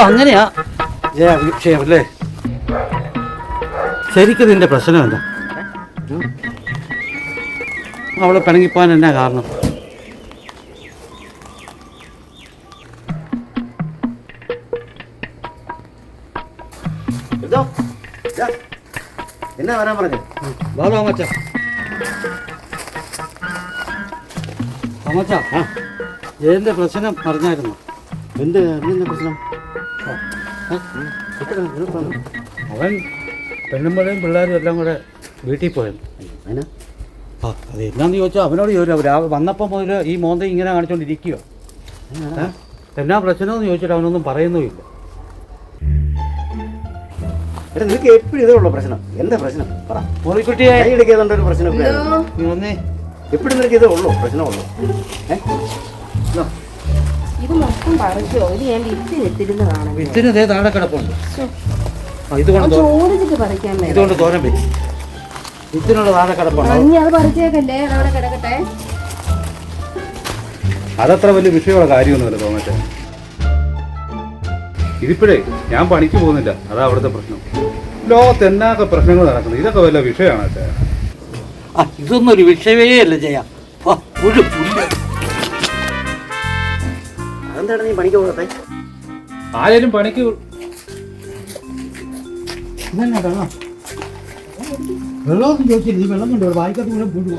അങ്ങനെയാ? ജയ വിഷയം അല്ലേ? ശരിക്കും നിന്റെ പ്രശ്നം എന്താ? അവളെ പിണങ്ങിപ്പോവാൻ എന്നാ കാരണം? എന്നാ വരാൻ പറഞ്ഞു? ബാബു അമ്മച്ച. അമ്മച്ച ആ പ്രശ്നം പറഞ്ഞായിരുന്നു? എന്ത് എന്തിന്റെ പ്രശ്നം? അവൻ പെണ്ണുമ്പഴയും പിള്ളേരും എല്ലാം കൂടെ വീട്ടിൽ പോയത്. അതിനാ ആ അത് എന്നാന്ന് ചോദിച്ചാൽ അവനോട് ചോദിച്ചു. രാവിലെ വന്നപ്പോൾ മുതൽ ഈ മോന്ത ഇങ്ങനെ കാണിച്ചുകൊണ്ടിരിക്കുകയോ എന്നാ പ്രശ്നമെന്ന് ചോദിച്ചിട്ട് അവനൊന്നും പറയുന്നുമില്ല. എടാ നിനക്ക് എപ്പോഴും ഇതേ ഉള്ളൂ പ്രശ്നം. എന്താ പ്രശ്നം? പറ. മോളിക്കുട്ടിയെ കൈ ഒരു പ്രശ്നം? എപ്പോഴും നിനക്ക് ഇതേ ഉള്ളൂ പ്രശ്നമുള്ളൂ. ഏ? ഇതോ, ഇത് മൊത്തം പറിച്ചോ ഇത് ഞാൻ വിത്തിന് ഇതേ താഴെ കിടപ്പുണ്ട്. ആ ഇതുകൊണ്ട് തോ- ചോദിച്ചിട്ട് പറിക്കാൻ വേണം ഇതുകൊണ്ട് തോരൻ വെച്ച്. വിത്തിനുള്ള താഴെ കിടപ്പുണ്ട്. ഇനി അത് പറിച്ചേക്കല്ലേ? അതവിടെ കിടക്കട്ടെ. അതത്ര വലിയ വിഷയമുള്ള കാര്യമൊന്നുമല്ല തോന്നട്ടെ ഇതിപ്പോഴേ ഞാൻ പണിക്ക് പോകുന്നില്ല. അതാ അവിടുത്തെ പ്രശ്നം. ലോകത്ത് എന്നാക്കെ പ്രശ്നങ്ങൾ നടക്കുന്നത്. ഇതൊക്കെ വല്ല വിഷയമാണ് ആ ഇതൊന്നും ഒരു വിഷയമേ അല്ല ചെയ്യാം ഒരു പുല്ല്. അതെന്താണ് നീ പണിക്ക് പോകത്തെ? ആരേലും പണിക്ക് വെള്ളം ചോദിച്ചില്ല. നീ വെള്ളം കൊണ്ട് വായിക്കത്ത് കൂടെ പൂടുക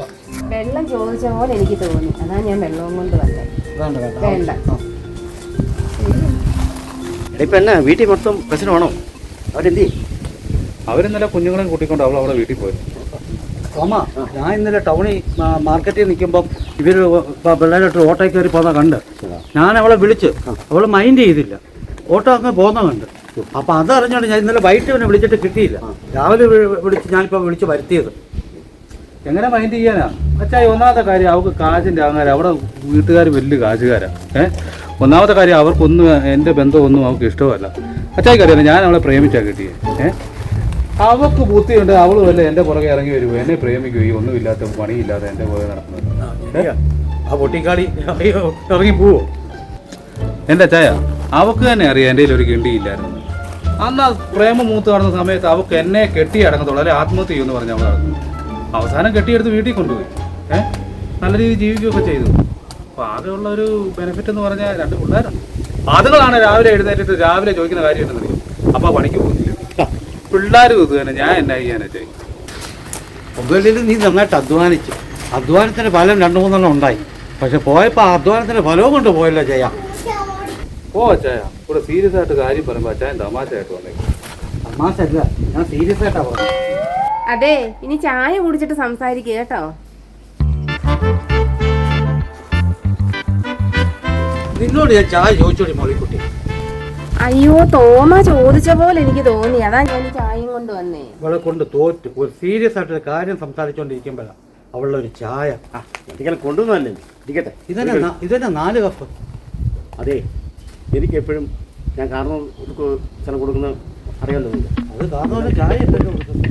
വെള്ളം ചോദിച്ച പോലെ എനിക്ക് തോന്നി. അതാ ഞാൻ വെള്ളവും കൊണ്ട് വന്നത് വേണ്ട വേണ്ട. ഇപ്പൊ എന്നാ? വീട്ടിൽ മൊത്തം പ്രശ്നമാണോ? അവരെന്തി? അവരിന്നലെ കുഞ്ഞുങ്ങളെയും കൂട്ടിക്കൊണ്ട് അവൾ അവിടെ വീട്ടിൽ പോയി. തോമ ഞാൻ ഇന്നലെ ടൗണിൽ മാർക്കറ്റിൽ നിൽക്കുമ്പം ഇവർ പിള്ളേരോട്ട് ഓട്ടോ കയറി പോകുന്ന കണ്ട്. ഞാൻ അവളെ വിളിച്ച് അവൾ മൈൻഡ് ചെയ്തില്ല. ഓട്ടോ അങ്ങ് പോകുന്ന കണ്ട്. അപ്പം അതറിഞ്ഞോണ്ട് ഞാൻ ഇന്നലെ വൈകിട്ട് അവനെ വിളിച്ചിട്ട് കിട്ടിയില്ല. രാവിലെ വിളിച്ച് ഞാനിപ്പോൾ വിളിച്ച് വരുത്തിയത്. എങ്ങനെ മൈൻഡ് ചെയ്യാനാ? അച്ഛാ ഒന്നാമത്തെ കാര്യം അവൾക്ക് കാശിന്റെ അങ്ങനെ അവിടെ വീട്ടുകാർ വലിയ കാശുകാരാ. ഏഹ് ഒന്നാമത്തെ കാര്യം അവർക്കൊന്നും എന്റെ ബന്ധമൊന്നും അവൾക്ക് ഇഷ്ടമല്ല. കാര്യം ഞാൻ അവളെ പ്രേമിച്ചാ കിട്ടിയേ. ഏഹ് അവൾക്ക് ബുദ്ധിയുണ്ട് അവൾ വല്ല എന്റെ പുറകെ ഇറങ്ങി വരുമോ എന്നെ പ്രേമിക്കുകയോ ഒന്നുമില്ലാത്ത പണിയില്ലാതെ എന്റെ പുറകെ നടക്കുന്നത്? ആ പൊട്ടിക്കാളി ഇറങ്ങി പോവോ? എന്റെ ചായ അവക്ക് തന്നെ അറിയാം എന്റെ ഒരു കിണ്ടിയില്ലായിരുന്നു. അന്ന് ആ പ്രേമം മൂത്ത് നടന്ന സമയത്ത് അവക്ക് എന്നെ കെട്ടി അടങ്ങത്തുള്ളൂ അല്ലെ ആത്മഹത്യ ചെയ്യുമെന്ന് പറഞ്ഞ് അവൾ നടന്നു. അവസാനം കെട്ടിയെടുത്ത് വീട്ടിൽ കൊണ്ടുപോയി. ഏഹ് നല്ല രീതിയിൽ ജീവിക്കുകയൊക്കെ ചെയ്തു. അപ്പൊ ആകെയുള്ള ഒരു ബെനിഫിറ്റ് എന്ന് പറഞ്ഞാൽ രണ്ട് പിള്ളേരാണ്. അതുകളാണ് രാവിലെ എഴുന്നേറ്റിട്ട് രാവിലെ ചോദിക്കുന്ന കാര്യം എന്തെന്നറിയും അപ്പൊ പണിക്ക് പോകുന്നില്ല. പിള്ളേരും ഇത് തന്നെ ഞാൻ എന്നാ ചെയ്യാനാ ചെയ്യും ഒന്നുമില്ലെങ്കിൽ നീ നന്നായിട്ട് അധ്വാനിച്ചു. അധ്വാനത്തിന്റെ ഫലം രണ്ടു മൂന്നെണ്ണം ഉണ്ടായി. പക്ഷെ പോയപ്പോൾ അധ്വാനത്തിന്റെ ഫലവും കൊണ്ട് പോയല്ലോ ചെയ്യാം ഓ അച്ചായ. ഇവിടെ സീരിയസ് ആയിട്ട് കാര്യം പറയുമ്പോൾ അച്ചായൻ തമാശയായിട്ട് വന്നേക്കും തമാശല്ല ഞാൻ സീരിയസ് ആയിട്ടാ പറഞ്ഞത്. അതെ ഇനി ചായ കുടിച്ചിട്ട് സംസാരിക്കുക കേട്ടോ. നിന്നോട് ഞാൻ ചായ ചോദിച്ചോടി മോളിക്കുട്ടി. അയ്യോ തോമ ചോദിച്ച പോലെ എനിക്ക് തോന്നി. അതാ ഞാൻ ചായയും കൊണ്ട് വന്നേ. ഇവളെ കൊണ്ട് തോറ്റു. ഒരു സീരിയസ് ആയിട്ട് കാര്യം സംസാരിച്ചോണ്ടിരിക്കുമ്പോഴാ അവളുടെ ഒരു ചായ. കൊണ്ടുവന്നല്ലേ ഇരിക്കട്ടെ. ഇതന്നെ നാ- ഇതന്നെ നാല് കപ്പ് അതെ എനിക്ക് എപ്പോഴും ഞാൻ കാരണം ചില കൊടുക്കുന്ന അറിയാമല്ലോ നിങ്ങൾക്ക് അത് കാരണം ചായ എപ്പോഴും കൊടുക്കുന്നു.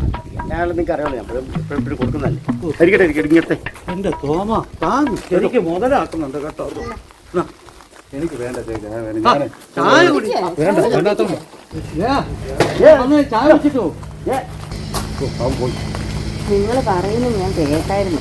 ഞാൻ നിങ്ങൾക്ക് അറിയാമല്ലോ ഞാൻ എപ്പോഴും കൊടുക്കുന്നല്ലേ എപ്പോഴും കൊടുക്കുന്നതല്ലേ. ഇരിക്കട്ടെ ഇരിക്കട്ടെ ഇങ്ങനത്തെ എന്റെ തോമ താൻ മുതലാക്കുന്നുണ്ട് കേട്ടോ. നാ, എനിക്ക് വേണ്ട വേണ്ട. ഞാൻ ചായ കുടി. വേണ്ട ചായ അവൻ പോയി. നിങ്ങൾ പറയുന്നത് ഞാൻ കേട്ടായിരുന്നു.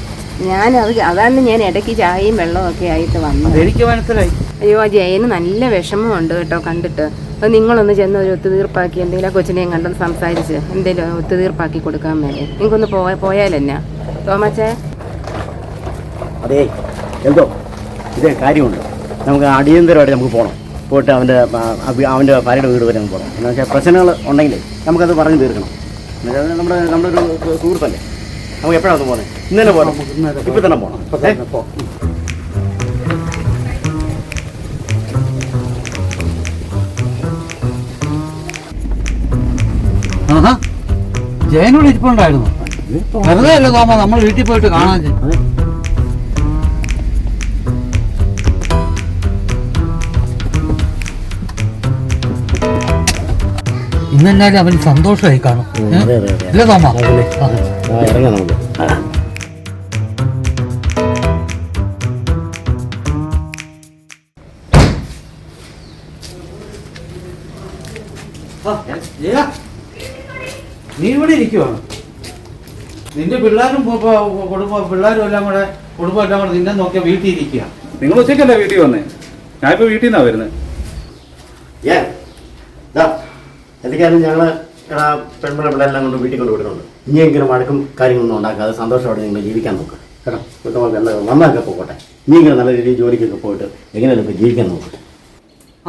ഞാൻ അത് അതാണ് ഞാൻ ഇടയ്ക്ക് ചായയും വെള്ളവും ഒക്കെ ആയിട്ട് വന്നത്. എനിക്ക് മനസ്സിലായി. അയ്യോ ആ ജയന് നല്ല വിഷമമുണ്ട് കേട്ടോ കണ്ടിട്ട്. അത് നിങ്ങളൊന്ന് ചെന്ന് ഒരു ഒത്തുതീർപ്പാക്കി എന്തെങ്കിലും ആ കൊച്ചിനെയും കണ്ടൊന്ന് സംസാരിച്ച് എന്തെങ്കിലും ഒത്തുതീർപ്പാക്കി കൊടുക്കാൻ മേലെ നിങ്ങൾക്കൊന്ന് പോയ പോയാലെന്നാ തോമച്ചേ? അതെ എന്തോ? ഇതേ കാര്യമുണ്ട്. നമുക്ക് അടിയന്തരമായിട്ട് നമുക്ക് പോകണം പോയിട്ട് അവന്റെ അവന്റെ ഭാര്യയുടെ വീട് വരെ നമുക്ക് പോകണം എന്ന് വെച്ചാൽ പ്രശ്നങ്ങൾ ഉണ്ടെങ്കിൽ നമുക്കത് പറഞ്ഞു തീർക്കണം. എന്നുവെച്ചാൽ നമ്മുടെ നമ്മുടെ ഒരു സുഹൃത്തല്ലേ? നമുക്ക് എപ്പോഴാണ് പോകുന്നത് ഇന്നലെ തന്നെ പോകണം ഇപ്പം തന്നെ പോകണം ജയനോട് ഇരിപ്പുണ്ടായിരുന്നു. വെറുതെ അല്ല തോമ നമ്മൾ വീട്ടിൽ പോയിട്ട് കാണാൻ ചെന്നു. എന്നാലും ഇന്നെന്നാലും അവന് സന്തോഷമായി കാണും. ഏ? അതെ അതെ അതെ. ഇല്ല ആ. ആ, ഇറങ്ങാം നമുക്ക്. നീ ഇവിടെ ഇരിക്കുവാണ് നിന്റെ പിള്ളേരും കുടുംബ പിള്ളേരും എല്ലാം കൂടെ കുടുംബം എല്ലാം കൂടെ നിന്നെ നോക്കിയ വീട്ടിൽ ഇരിക്കുക നിങ്ങൾ ഉച്ചയ്ക്കല്ലേ വീട്ടിൽ വന്നേ? ഞാനിപ്പോ വീട്ടിൽ നിന്നാ വരുന്നത് എന്തൊക്കെയായാലും ഞങ്ങൾ എടാ പെൺപിള്ള പിള്ളേരെല്ലാം കൊണ്ട് വീട്ടിൽ കൊണ്ട് വിടുന്നുണ്ട്. ഇനിയെങ്കിലും വഴക്കും കാര്യങ്ങളൊന്നും ഉണ്ടാക്കാതെ സന്തോഷത്തോടെ നിങ്ങൾ ജീവിക്കാൻ നോക്കുക കേട്ടോ? നല്ല നമുക്ക് എന്താ നന്നാക്കി പോകട്ടെ. ഇനിയെങ്കിലും നല്ല രീതിയിൽ ജോലിക്കൊക്കെ പോയിട്ട് എങ്ങനെയാലും ഇപ്പോൾ ജീവിക്കാൻ നോക്കട്ടെ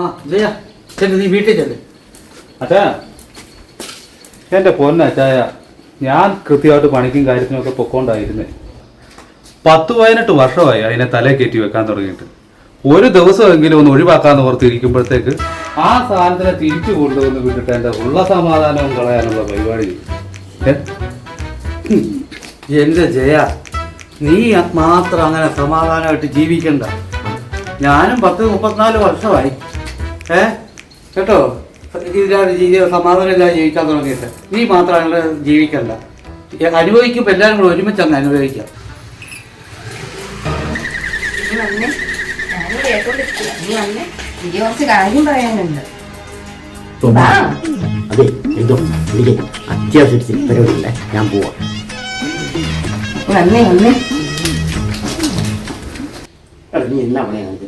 ആ ജയ ചെല്ലു നീ വീട്ടിൽ ചെല്ലേ. അച്ഛാ എന്റെ പൊന്നച്ചായ ഞാൻ കൃത്യമായിട്ട് പണിക്കും കാര്യത്തിനും ഒക്കെ പൊക്കോണ്ടായിരുന്നേ. പത്ത് പതിനെട്ട് വർഷമായി അതിനെ തലേ കയറ്റി വെക്കാൻ തുടങ്ങിയിട്ട്. ഒരു ദിവസമെങ്കിലും ഒന്ന് ഒഴിവാക്കാന്ന് ഓർത്തിരിക്കുമ്പോഴത്തേക്ക് ആ സാധനത്തിനെ തിരിച്ചു കൊണ്ടുവന്ന് വിട്ടിട്ട് എന്റെ ഉള്ള സമാധാനവും കളയാനുള്ള പരിപാടി? എന്റെ ജയ നീ മാത്രം അങ്ങനെ സമാധാനമായിട്ട് ജീവിക്കണ്ട. ഞാനും പത്ത് മുപ്പത്തിനാല് വർഷമായി. ഏ? കേട്ടോ? ജീവി സമാധാനമില്ലാതെ ജീവിക്കാൻ തുടങ്ങിയിട്ട്. നീ മാത്രം അങ്ങനെ ജീവിക്കണ്ട. അനുഭവിക്കുമ്പോൾ എല്ലാവരും കൂടെ ഒരുമിച്ച് അങ്ങ് അനുഭവിക്കാം കുറച്ച് കാര്യം പറയാനുണ്ട്. അതെ എന്തോ എനിക്ക് അത്യാവശ്യത്തിൽ പരിപാടിയില്ല ഞാൻ പോവാം. വന്നേ വന്നേ. നീ എന്നാ?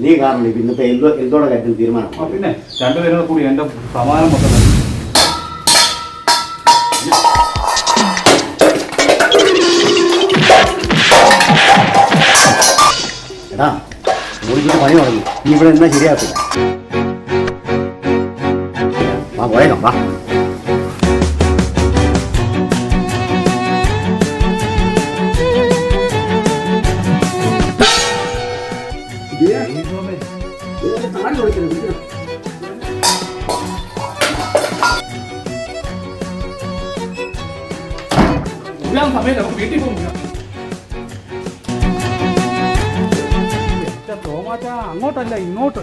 നീ കാരണം ഇപ്പൊ ഇന്നത്തെ എന്തോ എന്തോടെ കാര്യത്തിൽ തീരുമാനം? പിന്നെ രണ്ടുപേരും കൂടി എന്റെ സമാനം മൊത്തം എടാ ഓടിച്ചിട്ട് പണി തുടങ്ങി നീ ഇവിടെ എന്നാ ശരിയാക്കില്ല വാ പോയേക്കാം വാ ഇല്ലാത്ത സമയത്ത് നമുക്ക് വീട്ടിൽ പോകും തോമാച്ച അങ്ങോട്ടല്ല ഇങ്ങോട്ട്.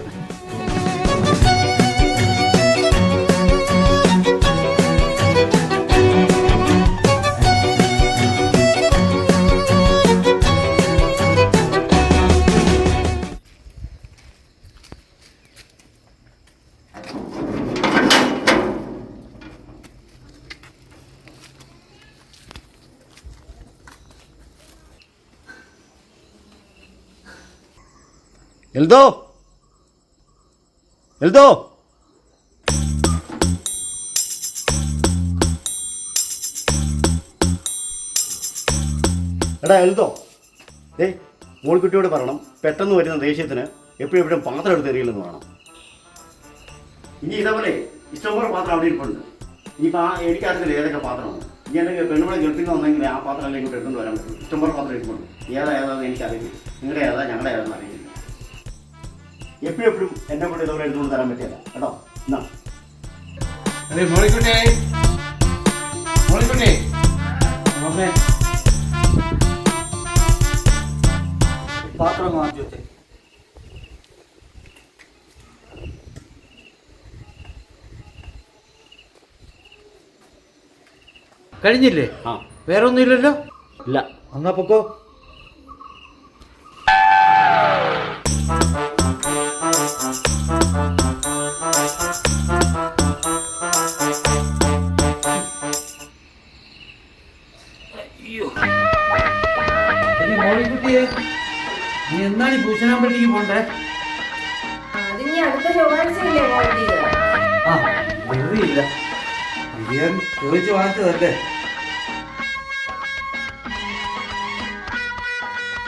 എൽദോ? എൽദോ? എടാ എൽദോ. ഏ മോൾക്കുട്ടിയോട് പറയണം പെട്ടെന്ന് വരുന്ന ദേഷ്യത്തിന് എപ്പോഴും എപ്പോഴും പാത്രം എടുത്ത് എറിയില്ലെന്ന് വേണം ഇനി ഇതേപോലെ ഇഷ്ടംപോലെ പാത്രം അവിടെ ഇരിപ്പുണ്ട്. ഇനിയിപ്പോൾ ആ എനിക്കറിയില്ല ഏതൊക്കെ പാത്രമാണ്. ഇനി അല്ലെങ്കിൽ പെണ്ണുങ്ങളെ ഗൾഫിൽ വന്നെങ്കിൽ ആ പാത്രം അല്ലെങ്കിൽ എടുത്തുകൊണ്ട് വരാൻ പറ്റും. ഇഷ്ടംപോലെ പാത്രം ഇരിപ്പുണ്ട്. ഏതാ ഏതാണെന്ന് എനിക്കറിയില്ല. നിങ്ങളുടെ ഏതാ ഞങ്ങളുടെ ഏതാണെന്ന് അറിയില്ല. എപ്പോഴും എപ്പോഴും എന്നെ കൂടെ ഇതേപോലെ എടുത്തുകൊണ്ട് തരാൻ പറ്റില്ല കേട്ടോ? എന്നാ. അതെ മോളിക്കുട്ടി മോളിക്കുട്ടി പാത്രം വാങ്ങിച്ചു വെച്ചേ. കഴിഞ്ഞില്ലേ? ആ. വേറെ ഒന്നുമില്ലല്ലോ ഇല്ല. എന്നാ പൊക്കോ. മോളിക്കുട്ടിയെ നീ എന്നാണ് ഭൂഷണാമ്പള്ളിക്ക് പോണ്ടേ? അതിനി അടുത്ത ചൊവ്വാഴ്ചയല്ലേ മോൾക്കിത് ആ വെറുതെയില്ല ഞാൻ ചോദിച്ചു വാങ്ങിച്ചതല്ലേ?